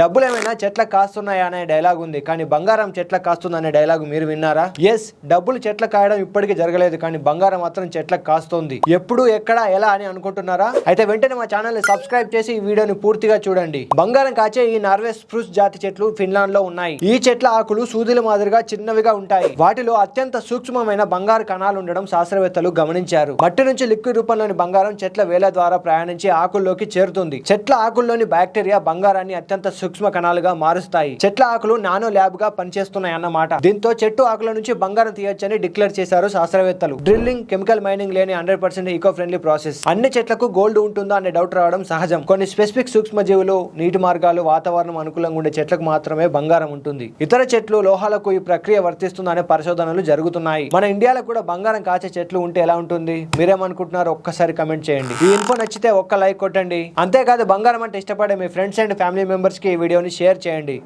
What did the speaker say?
డబ్బులు ఏమైనా చెట్లకు కాస్తున్నాయా అనే డైలాగ్ ఉంది. కానీ బంగారం చెట్ల కాస్తుంది అనే డైలాగ్ మీరు విన్నారా? ఎస్ డబ్బులు చెట్ల కాయడం ఇప్పటికీ జరగలేదు కానీ బంగారం మాత్రం చెట్లకు కాస్తుంది. ఎప్పుడు ఎక్కడ ఎలా అని అనుకుంటున్నారా? అయితే వెంటనే మా ఛానల్ని సబ్స్క్రైబ్ చేసి ఈ వీడియోని పూర్తిగా చూడండి. బంగారం కాచే ఈ నార్వే స్ప్రూస్ జాతి చెట్లు ఫిన్లాండ్లో ఉన్నాయి. ఈ చెట్ల ఆకులు సూదుల మాదిరిగా చిన్నవిగా ఉంటాయి. వాటిలో అత్యంత సూక్ష్మమైన బంగారు కణాలు ఉండడం శాస్త్రవేత్తలు గమనించారు. మట్టి నుంచి లిక్విడ్ రూపంలోని బంగారం చెట్ల వేల ద్వారా ప్రయాణించి ఆకుల్లోకి చేరుతుంది. చెట్ల ఆకుల్లోని బ్యాక్టీరియా బంగారాన్ని అత్యంత సూక్ష్మ కణాలుగా మారుస్తాయి. చెట్ల ఆకులు నానో ల్యాబ్గా పనిచేస్తున్నాయి అన్నమాట దీంతో చెట్టు ఆకుల నుంచి బంగారం తీయొచ్చని డిక్లేర్ చేశారు శాస్త్రవేత్తలు. డ్రిల్లింగ్ కెమికల్ మైనింగ్ లేని hundred percent eco friendly process అన్ని చెట్లకు గోల్డ్ ఉంటుందా అనే డౌట్ రావడం సహజం. కొన్ని స్పెసిఫిక్ సూక్ష్మజీవులు నీటి మార్గాలు వాతావరణం అనుకూలంగా ఉండే చెట్లకు మాత్రమే బంగారం ఉంటుంది. ఇతర చెట్లు లోహాలకు ఈ ప్రక్రియ వర్తిస్తుందనే పరిశోధనలు జరుగుతున్నాయి. మన ఇండియాలో కూడా బంగారం కాచే చెట్లు ఉంటే ఎలా ఉంటుంది? మీరేమనుకుంటున్నారు ఒక్కసారి కమెంట్ చేయండి. ఈ ఇన్ఫో నచ్చితే ఒక్క లైక్ కొట్టండి. అంతేకాదు బంగారం అంటే ఇష్టపడే మీ ఫ్రెండ్స్ అండ్ ఫ్యామిలీ మెంబర్స్కి వీడియోని షేర్ చేయండి.